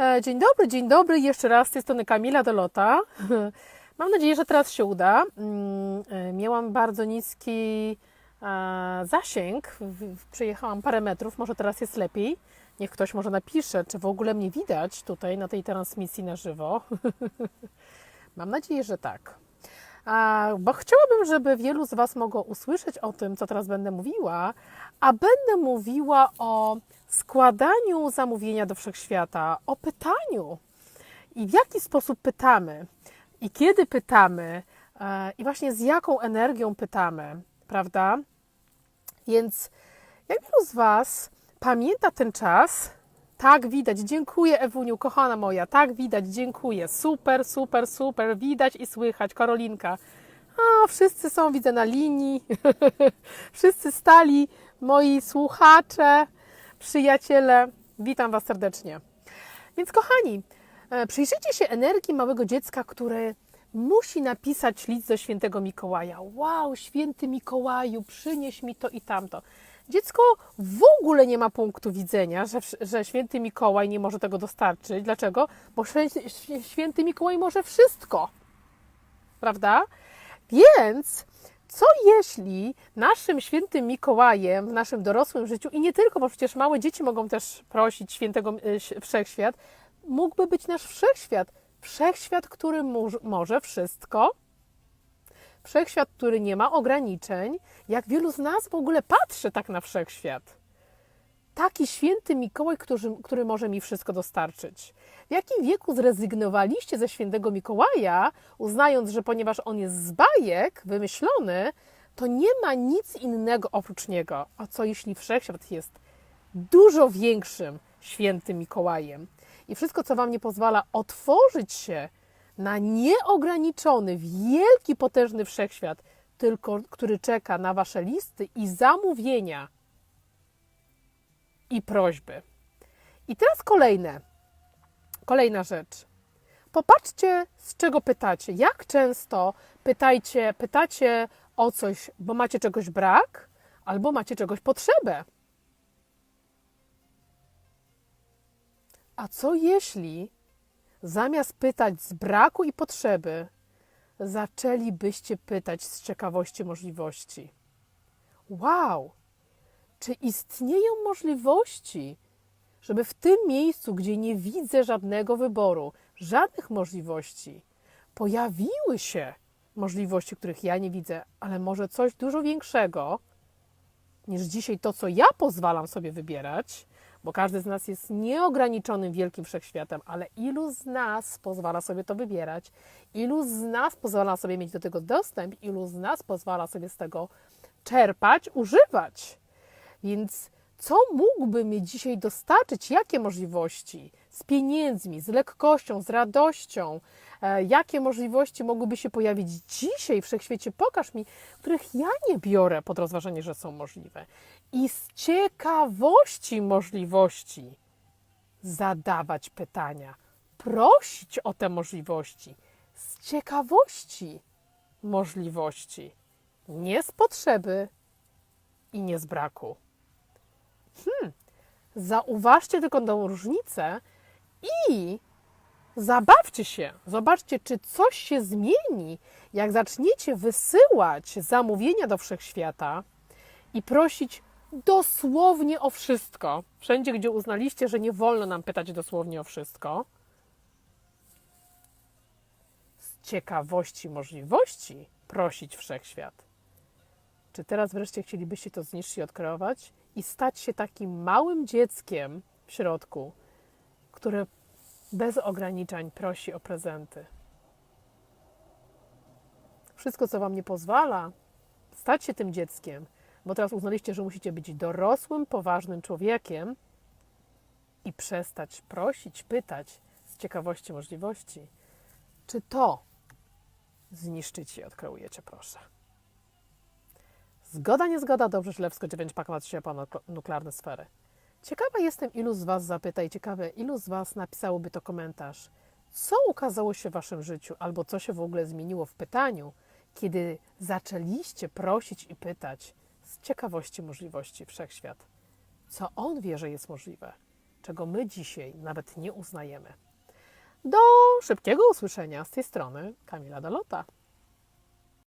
E, Dzień dobry, dzień dobry. Jeszcze raz z tej strony Kamila Dolota. Mam nadzieję, że teraz się uda. Mm, e, Miałam bardzo niski e, zasięg. Przejechałam parę metrów, może teraz jest lepiej. Niech ktoś może napisze, czy w ogóle mnie widać tutaj na tej transmisji na żywo. Mam nadzieję, że tak. Bo chciałabym, żeby wielu z Was mogło usłyszeć o tym, co teraz będę mówiła, a będę mówiła o składaniu zamówienia do wszechświata, o pytaniu i w jaki sposób pytamy, i kiedy pytamy, e, i właśnie z jaką energią pytamy, prawda? Więc jak wielu z Was pamięta ten czas? Tak, widać. Dziękuję, Ewuniu, kochana moja. Tak, widać. Dziękuję. Super, super, super. Widać i słychać. Karolinka. A, wszyscy są, widzę, na linii. wszyscy stali, moi słuchacze, przyjaciele. Witam Was serdecznie. Więc, kochani, e, przyjrzyjcie się energii małego dziecka, które musi napisać list do świętego Mikołaja. Wow, święty Mikołaju, przynieś mi to i tamto. Dziecko w ogóle nie ma punktu widzenia, że, że święty Mikołaj nie może tego dostarczyć. Dlaczego? Bo świę- święty Mikołaj może wszystko. Prawda? Więc co jeśli naszym świętym Mikołajem w naszym dorosłym życiu, i nie tylko, bo przecież małe dzieci mogą też prosić świętego y, wszechświat, mógłby być nasz wszechświat. Wszechświat, który może wszystko, wszechświat, który nie ma ograniczeń. Jak wielu z nas w ogóle patrzy tak na wszechświat? Taki święty Mikołaj, który, który może mi wszystko dostarczyć. W jakim wieku zrezygnowaliście ze świętego Mikołaja, uznając, że ponieważ on jest z bajek, wymyślony, to nie ma nic innego oprócz niego. A co jeśli wszechświat jest dużo większym świętym Mikołajem? I wszystko, co Wam nie pozwala otworzyć się na nieograniczony, wielki, potężny wszechświat, tylko który czeka na Wasze listy i zamówienia i prośby. I teraz kolejne, kolejna rzecz. Popatrzcie, z czego pytacie. Jak często pytajcie, pytacie o coś, bo macie czegoś brak, albo macie czegoś potrzebę. A co jeśli zamiast pytać z braku i potrzeby, zaczęlibyście pytać z ciekawości możliwości? Wow! Czy istnieją możliwości, żeby w tym miejscu, gdzie nie widzę żadnego wyboru, żadnych możliwości, pojawiły się możliwości, których ja nie widzę, ale może coś dużo większego niż dzisiaj to, co ja pozwalam sobie wybierać, bo każdy z nas jest nieograniczonym wielkim wszechświatem, ale ilu z nas pozwala sobie to wybierać, ilu z nas pozwala sobie mieć do tego dostęp, ilu z nas pozwala sobie z tego czerpać, używać. Więc co mógłby mi dzisiaj dostarczyć? Jakie możliwości? Z pieniędzmi, z lekkością, z radością? E, jakie możliwości mogłyby się pojawić dzisiaj w wszechświecie? Pokaż mi, których ja nie biorę pod rozważenie, że są możliwe. I z ciekawości możliwości zadawać pytania, prosić o te możliwości. Z ciekawości możliwości, nie z potrzeby i nie z braku. Hmm. Zauważcie tylko tą różnicę i zabawcie się. Zobaczcie, czy coś się zmieni, jak zaczniecie wysyłać zamówienia do wszechświata i prosić dosłownie o wszystko. Wszędzie, gdzie uznaliście, że nie wolno nam pytać dosłownie o wszystko. Z ciekawości możliwości prosić wszechświat. Czy teraz wreszcie chcielibyście to zniszczyć i odkreować i stać się takim małym dzieckiem w środku, które bez ograniczeń prosi o prezenty? Wszystko, co Wam nie pozwala stać się tym dzieckiem, bo teraz uznaliście, że musicie być dorosłym, poważnym człowiekiem i przestać prosić, pytać z ciekawości możliwości, czy to zniszczycie i odkreujecie, proszę. Zgoda, niezgoda, dobrze, źle, wsko 9 pakować się po nuklearne sfery. Ciekawa jestem, ilu z Was zapyta i ciekawe, ilu z Was napisałoby to komentarz. Co ukazało się w Waszym życiu, albo co się w ogóle zmieniło w pytaniu, kiedy zaczęliście prosić i pytać z ciekawości możliwości wszechświat, co On wie, że jest możliwe czego my dzisiaj nawet nie uznajemy. Do szybkiego usłyszenia z tej strony Kamila Dalota.